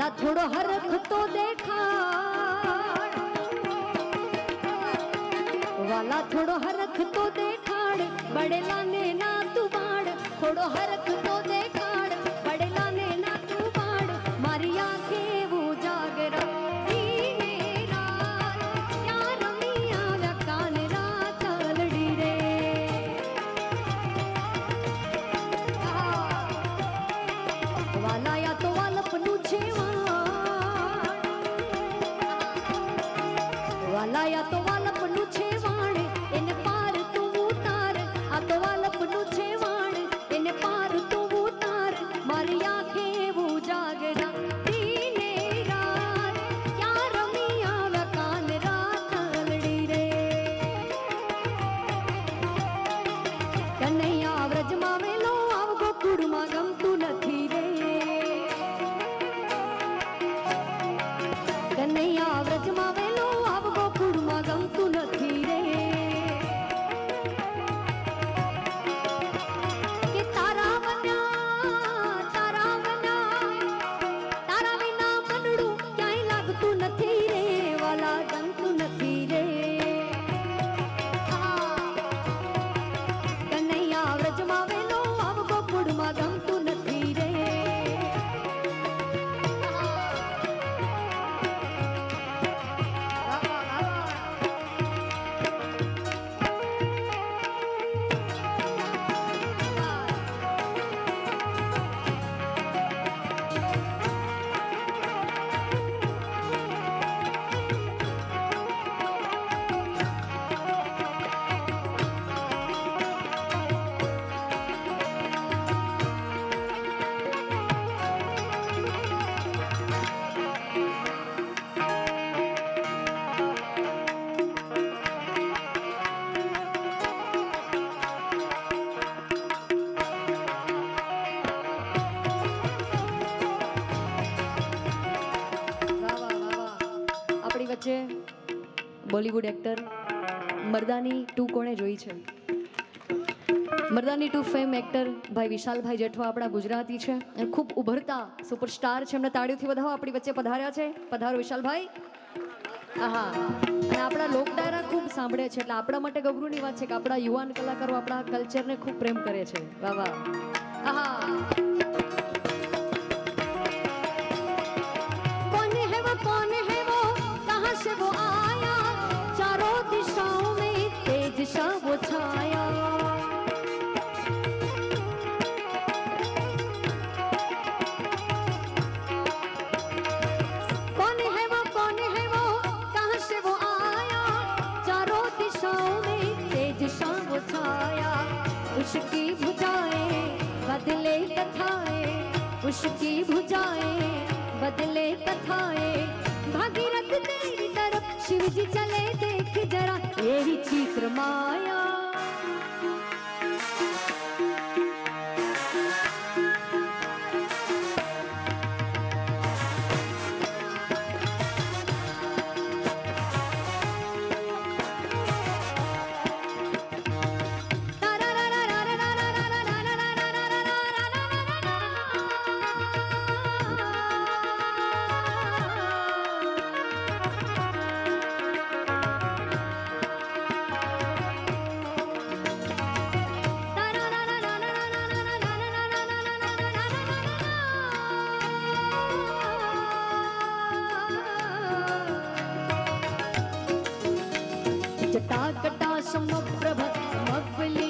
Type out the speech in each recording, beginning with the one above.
વાલા થોડો હરખ તો દેખાડ. વાલા થોડો હરખ તો દેખાડ. બડેલા ને ના તું બાડ થોડો હરખ और या વચ્ચે બોલીવુડ એક્ટર મરદાની ટુ કોણે જોઈ છે? મરદાની ટુ ફેમ એક્ટર ભાઈ વિશાલભાઈ જેઠવા આપણા ગુજરાતી છે અને ખૂબ ઉભરતા સુપરસ્ટાર છે. એમને તાળીઓથી વધાવો આપણી વચ્ચે પધાર્યા છે. પધારો વિશાલભાઈ. આહા. અને આપણા લોકડાયરા ખૂબ સાંભળે છે. એટલે આપણા માટે ગૌરવની વાત છે કે આપણા યુવાન કલાકારો આપણા કલ્ચરને ખૂબ પ્રેમ કરે છે. વાહ વાહ. આહા. उसकी भुजाएं बदले कथाएं भागीरथ तेरी तरफ शिव जी चले देख जरा यही चीक्र माया प्रभा मपली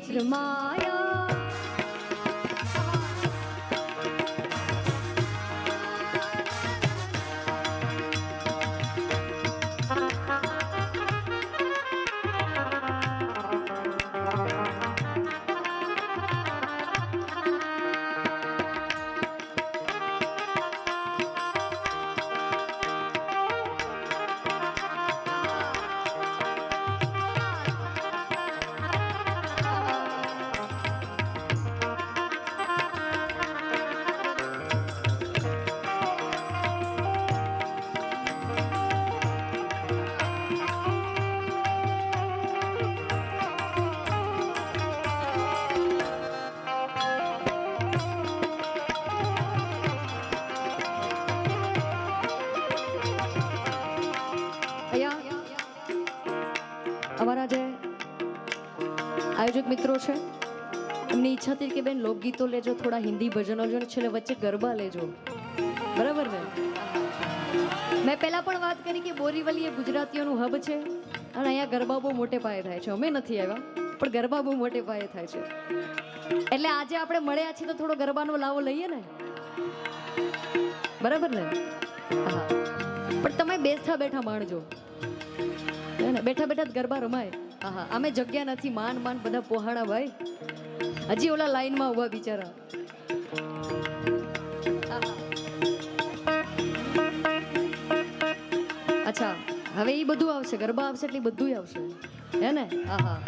지르마요. આયોજક મિત્રો છે. એમની ઈચ્છા હતી કે બેન લોકગીતો લેજો, થોડા હિન્દી ભજનો લેજો ને છેલ્લે વચ્ચે ગરબા લેજો. બરાબર ને? મેં પહેલાં પણ વાત કરી કે બોરીવલી એ ગુજરાતીઓનું હબ છે અને અહીંયા ગરબા બહુ મોટે પાયે થાય છે. અમે નથી આવ્યા, પણ ગરબા બહુ મોટે પાયે થાય છે. એટલે આજે આપણે મળ્યા છીએ તો થોડો ગરબાનો લાવો લઈએ ને? બરાબર ને? હા. પણ તમે બેઠા બેઠા માણજો. બેઠા બેઠા ગરબા રમાય. હા હા અમે જગ્યા નથી માન માન બધા પોહાણા ભાઈ. હજી ઓલા લાઈનમાં ઊભા બિચારા. આહા. અચ્છા, હવે એ બધું આવશે, ગરબા આવશે એટલે બધું આવશે. હે ને? હા હા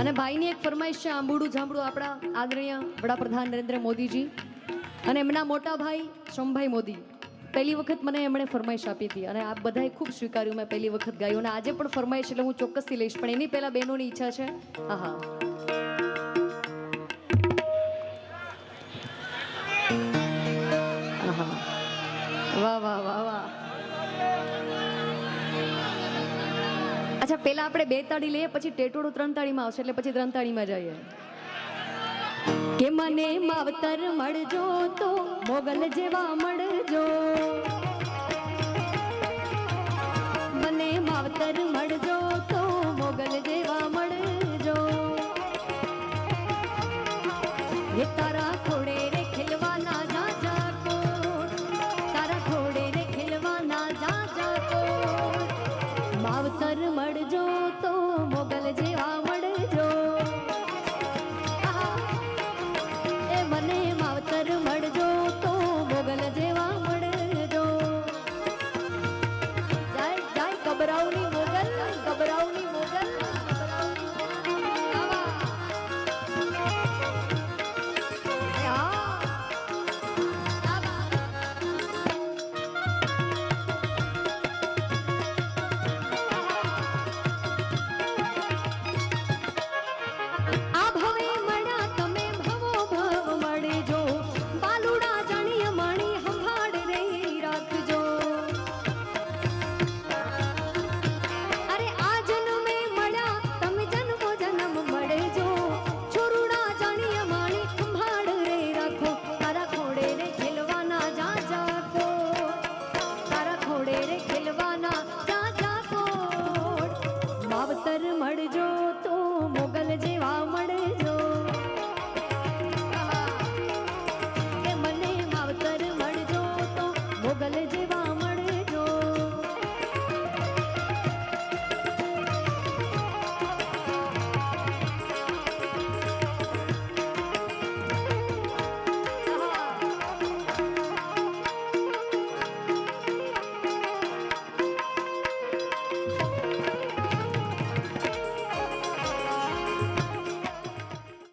અને ભાઈની એક ફરમાઈશ છે, આંબુડું જાંબુડું આપણા આદરણીય વડાપ્રધાન નરેન્દ્ર મોદીજી અને એમના મોટા ભાઈ સોમભાઈ મોદી. પહેલી વખત મને એમણે ફરમાઈશ આપી હતી અને આ બધાએ ખૂબ સ્વીકાર્યું મેં પહેલી વખત ગાયું અને આજે પણ ફરમાઈશ એટલે હું ચોક્કસથી લઈશ. પણ એની પહેલાં બહેનોની ઈચ્છા છે. હા હા વાહ વાહ વાહ વાહ. અચ્છા, પહેલા આપણે બે તાળી લઈએ, પછી ટેટોડું ત્રણ તાળીમાં આવશે, એટલે પછી ત્રણ તાળીમાં જઈએ. કે મને માવતર મળજો તો મોગલ જેવા મળજો મને માવતર મળજો તો મોગલ જેવા મળજો. એ તારા થોડે રે ખેલવાના જા જા કો તારા થોડે રે ખેલવાના જા જા કો માવતર મળજો તો મોગલ જેવા